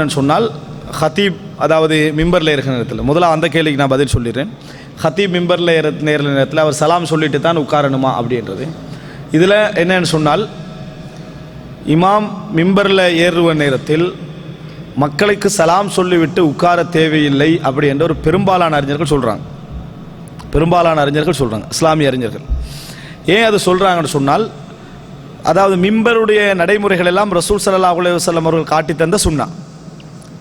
என்னன்னு சொன்னால் ஹத்தீப் அதாவது மிம்பரில் இருக்கிற நேரத்தில் முதல்ல அந்த கேள்விக்கு நான் பதில் சொல்லிடுறேன். ஹத்தீப் மிம்பரில் ஏற நேரில் நேரத்தில் அவர் சலாம் சொல்லிட்டு தான் உட்காரணுமா அப்படின்றது. இதில் என்னன்னு சொன்னால் இமாம் மிம்பரில் ஏறுவ நேரத்தில் மக்களுக்கு சலாம் சொல்லிவிட்டு உட்கார தேவையில்லை அப்படி என்ற ஒரு பெரும்பாலான அறிஞர்கள் சொல்கிறாங்க பெரும்பாலான அறிஞர்கள் சொல்கிறாங்க இஸ்லாமிய அறிஞர்கள். ஏன் அது சொல்கிறாங்கன்னு சொன்னால் அதாவது மிம்பருடைய நடைமுறைகள் எல்லாம் ரசூல் சல்லா அலைஹி அவர்கள் காட்டி தந்த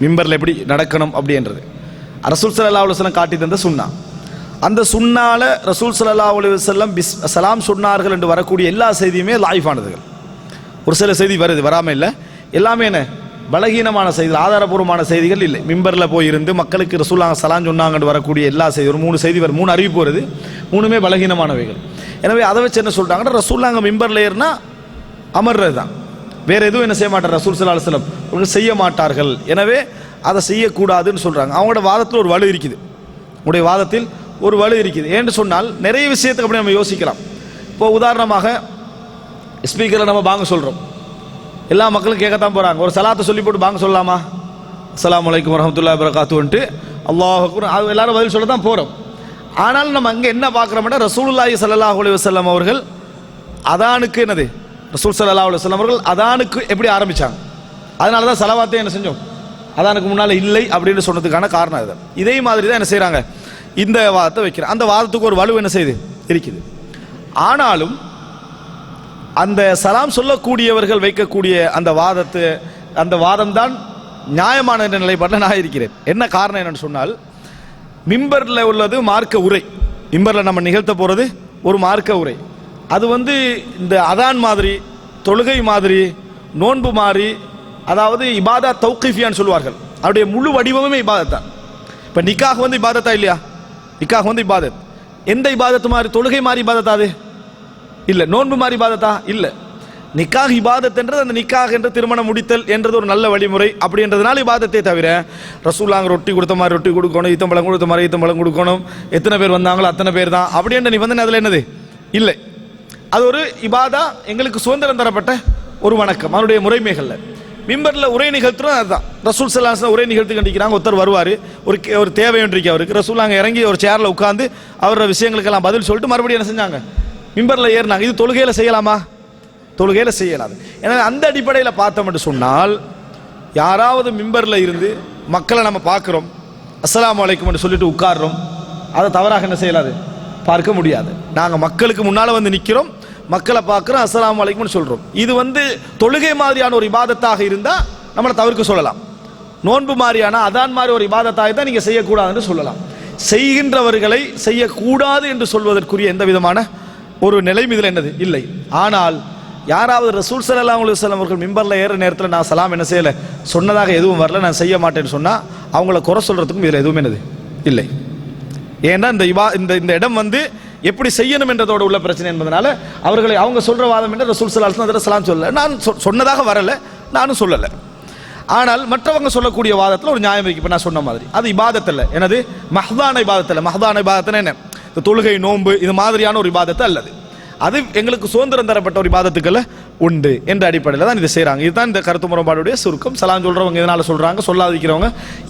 மிம்பரில் எப்படி நடக்கணும் அப்படின்றது. ரசூல் சல்லா அலுவலம் காட்டி தந்த சுண்ணா. அந்த சுண்ணால ரசூல் சல்லா அலுவலம் பிஸ் சலாம் சொன்னார்கள் என்று வரக்கூடிய எல்லா செய்தியுமே லாய்ஃபானதுகள். ஒரு சில செய்தி வருது வராமல் இல்லை. எல்லாமே என்ன? பலகீனமான செய்திகள் ஆதாரபூர்வமான செய்திகள் இல்லை. மிம்பரில் போய் இருந்து மக்களுக்கு ரசூலாங்க சலாம் சொன்னாங்கன்னு வரக்கூடிய எல்லா செய்தி ஒரு மூணு செய்தி வரும் மூணு அறிவிப்பு வருது. மூணுமே பலகீனமானவைகள். எனவே அதை வச்சு என்ன சொல்கிறாங்கன்னா ரசூலாங்க மிம்பரில் ஏறினா அமர்றது தான் வேற எதுவும் என்ன செய்ய மாட்டார் ரசூல் சல்லா அலுவலம் அவர்கள் செய்ய மாட்டார்கள். எனவே அதை செய்யக்கூடாதுன்னு சொல்கிறாங்க அவங்களோட வாதத்தில் ஒரு வலு இருக்குது. உங்களுடைய வாதத்தில் ஒரு வலு இருக்குது. ஏன்னு சொன்னால் நிறைய விஷயத்துக்கு அப்படி நம்ம யோசிக்கலாம். இப்போ உதாரணமாக ஸ்பீக்கரில் நம்ம பாங்க சொல்கிறோம் எல்லா மக்களும் கேட்கத்தான் போகிறாங்க ஒரு சலாத்தை சொல்லி போட்டு பாங்க சொல்லலாமா? அஸ்லாம் வலைக்கம் வரமத்துல்லா வரகாத்துன்ட்டு அல்லாஹ் அது எல்லாரும் பதில் சொல்ல தான் போகிறோம் ஆனாலும் நம்ம அங்கே என்ன பார்க்குறோம்னா ரசூலுல்லாஹி ஸல்லல்லாஹு அலி வசல்லாம் அவர்கள் அதானுக்கு என்னது? ரசூல் சல்லா அலுவலம் அவர்கள் அதானுக்கு எப்படி ஆரம்பித்தாங்க அதனால தான் சலவாத்தே என்ன செஞ்சோம்? அதானுக்கு முன்னால் இல்லை அப்படின்னு சொன்னதுக்கான காரணம் இது இதே மாதிரி தான் என்ன செய்கிறாங்க இந்த வாதத்தை வைக்கிறேன் அந்த வாதத்துக்கு ஒரு வலு என்ன செய்யுது? இருக்குது. ஆனாலும் அந்த சலாம் சொல்லக்கூடியவர்கள் வைக்கக்கூடிய அந்த வாதத்து அந்த வாதம் தான் நியாயமான என்ற நிலைப்பாட்டில் நான் இருக்கிறேன். என்ன காரணம் என்னன்னு சொன்னால் மிம்பரில் உள்ளது மார்க்க உரை. மிம்பரில் நம்ம நிகழ்த்த போகிறது ஒரு மார்க்க உரை. அது வந்து இந்த அதான் மாதிரி தொழுகை மாதிரி நோன்பு மாதிரி அதாவது இபாதா தௌக்கிஃபியான்னு சொல்லுவார்கள். அவருடைய முழு வடிவமே இபாதத் தான். இப்போ நிக்காக வந்து இபாதத்தா இல்லையா? நிக்காக வந்து இபாதத். எந்த இபாதத்து மாதிரி தொழுகை மாதிரி இபாதத்தா அது? இல்லை நோன்பு மாதிரி இபாதத்தா? இல்லை. நிக்காக இபாதத் என்றது அந்த நிக்காக என்ற திருமணம் முடித்தல் என்றது ஒரு நல்ல வழிமுறை அப்படின்றதுனால இபாதத்தை தவிர ரசூலாங்க ரொட்டி கொடுத்த மாதிரி ரொட்டி கொடுக்கணும் ஈத்தம்பழம் கொடுத்த மாதிரி ஈத்தம்பழம் கொடுக்கணும். எத்தனை பேர் வந்தாங்களோ அத்தனை பேர் தான். அப்படின்ற நிபந்தனை அதில் என்னது? இல்லை. அது ஒரு இபாதா எங்களுக்கு சுதந்திரம் தரப்பட்ட ஒரு வணக்கம். அவருடைய முறைமைகளில். மிம்பரில் உரை நிகழ்த்துறோம் அதுதான். ரசூல் சல்லாஸ் உரை நிகழ்த்து கண்டிக்கிறாங்க ஒருத்தர் வருவார். ஒரு கே- ஒரு தேவை அவருக்கு. ரசூல் அங்கே இறங்கி ஒரு சேரில் உட்காந்து அவரோட விஷயங்களுக்கெல்லாம் பதில் சொல்லிட்டு மறுபடியும் என்ன செஞ்சாங்க? மிம்பரில் ஏறினாங்க. இது தொழுகையில் செய்யலாமா? தொழுகையில் செய்யலாம் எனவே அந்த அடிப்படையில் பார்த்தோம்னு சொன்னால் யாராவது மிம்பரில் இருந்து மக்களை நம்ம பார்க்குறோம் அஸ்ஸலாமு அலைக்கும்னு சொல்லிட்டு உட்கார்றோம் அதை தவறாக என்ன செய்யலாது? பார்க்க முடியாது. நாங்கள் மக்களுக்கு முன்னால் வந்து நிற்கிறோம் மக்களை பார்க்குறோம் அஸ்லாம் வலைக்கும்னு சொல்கிறோம் இது வந்து தொழுகை மாதிரியான ஒரு இபாதத்தாக இருந்தால் நம்மளை தவிர்க்க சொல்லலாம். நோன்பு மாதிரியான அதான் மாதிரி ஒரு இபாதத்தாக தான் நீங்கள் செய்யக்கூடாதுன்னு சொல்லலாம். செய்கின்றவர்களை செய்யக்கூடாது என்று சொல்வதற்குரிய எந்த விதமான ஒரு நிலைமை இதில் என்னது? இல்லை. ஆனால் யாராவது ரசூல் ஸல்லல்லாஹு அலைஹி வஸல்லம் அவர்கள் மிம்பரில் ஏற நேரத்தில் நான் சலாம் என்ன செய்யலை? சொன்னதாக எதுவும் வரல நான் செய்ய மாட்டேன்னு சொன்னால் அவங்கள குறை சொல்கிறதுக்கும் இதில் எதுவும் என்னது? இல்லை. ஏன்னா இந்த இவா இந்த இந்த இடம் வந்து எப்படி செய்யணும் என்றதோட உள்ள பிரச்சனை என்பதனால அவர்களை அவங்க சொல்ற வாதம் என்று ரசூல் சலாஹ் அதில் சலாம் சொல்லலை. நான் சொன்னதாக வரல நானும் சொல்லலை. ஆனால் மற்றவங்க சொல்லக்கூடிய வாதத்தில் ஒரு நியாயம் இருக்கு. இப்போ நான் சொன்ன மாதிரி அது இபாதத்தில் எனது மஹ்தான இபாதத்தில் மஹ்தான இபாதத்தில் என்ன? இந்த தொழுகை நோன்பு இது மாதிரியான ஒரு இபாதத்தை அல்லது. அது எங்களுக்கு சுதந்திரம் தரப்பட்ட ஒரு இபாதத்துக்கள் உண்டு என்ற அடிப்படையில் தான் இதை செய்கிறாங்க இதுதான் இந்த கருத்து முரண்பாடுடைய சுருக்கம். சலாம் சொல்கிறவங்க இதனால் சொல்கிறாங்க சொல்லாதிக்கிறவங்க